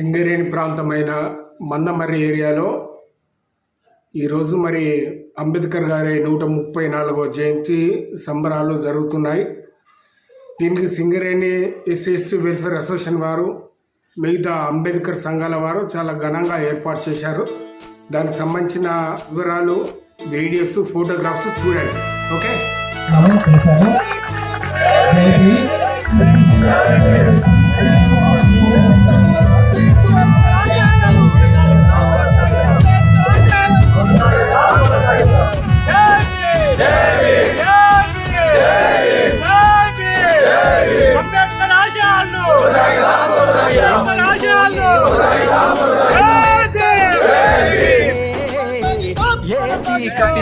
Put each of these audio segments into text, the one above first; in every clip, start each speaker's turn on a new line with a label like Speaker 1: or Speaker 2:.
Speaker 1: సింగరేణి ప్రాంతమైన మందమర్రి ఏరియాలో ఈరోజు మరి అంబేద్కర్ గారి నూట ముప్పై నాలుగో జయంతి సంబరాలు జరుగుతున్నాయి. దీనికి Singareni SC ST welfare association వారు మిగతా అంబేద్కర్ సంఘాల వారు చాలా ఘనంగా ఏర్పాటు చేశారు. దానికి సంబంధించిన వివరాలు వీడియోస్ ఫోటోగ్రాఫ్స్ చూడండి. Okay?
Speaker 2: Thank you.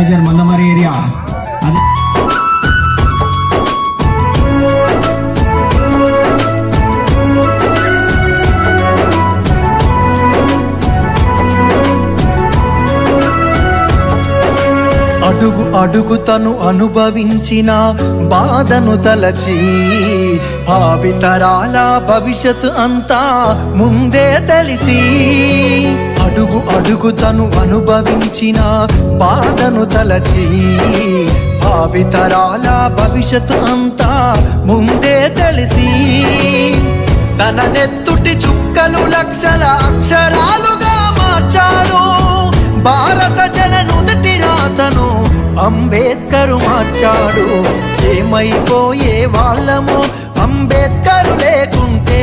Speaker 3: Major Mandamarri area.
Speaker 2: అడుగు అడుగు తను అనుభవించిన బాధను తలచి భావితరాల భవిష్యత్తు అంతా ముందే తెలిసి. అడుగు అడుగు తను అనుభవించిన బాధను తలచి భావితరాల భవిష్యత్తు అంతా ముందే తెలిసి తన నెత్తుటి చుక్కలు లక్షల అక్షరాలుగా మార్చాడు. భారత జన నుదటి రాతను అంబేద్కరు మార్చాడు. ఏమైపోయే వాళ్ళము అంబేద్కరు లేకుంటే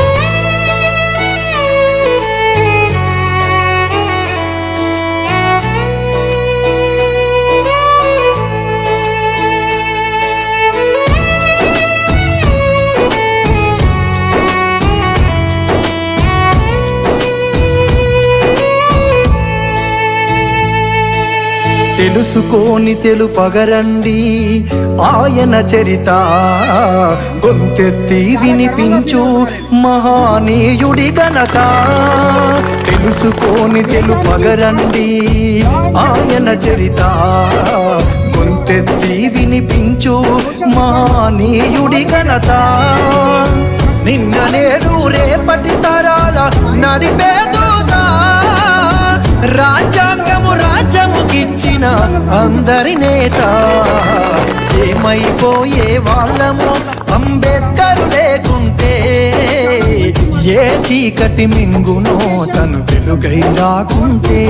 Speaker 2: తెలుసుకోని తెలుపగరండి. ఆయన చరిత గొంతెత్తి వినిపించు మహానీయుడి ఘనత. తెలుసుకోని తెలుపగరండి. ఆయన చరిత గొంతెత్తి వినిపించు మహానీయుడి ఘనత. నిన్న నేడు రేపటి తరాల నడిపేదూదా రాజా రాజ్యముకిచ్చిన అందరి నేత. ఏమైపోయే వాళ్ళము అంబేద్కర్ లేకుంటే ఏ చీకటి మింగునో తను వెలుగై రాకుంటే.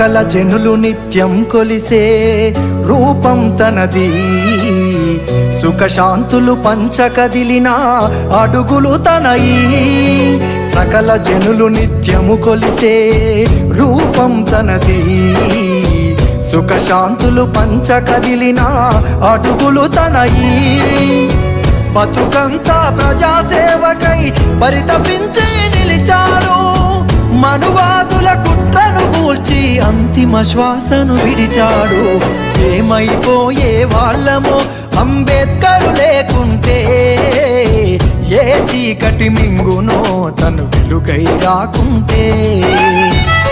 Speaker 2: సకల జనులు నిత్యం కొలిసే రూపం తనది. సుఖశాంతులు పంచ కదిలిన అడుగులు తనయి. సకల జనులు నిత్యము కొలిసే రూపం తనది. సుఖశాంతులు పంచ కదిలిన అడుగులు తనయి. బతుకంతా ప్రజాసేవకై పరితపించి నిలిచాడు. మనువాదుల కుట్రను మూల్చి అంతిమ శ్వాసను విడిచాడు. ఏమైపోయే వాళ్ళమో అంబేద్కర్ లేకుంటే ఏ చీకటి మింగునో తను వెలుగై రాకుంటే.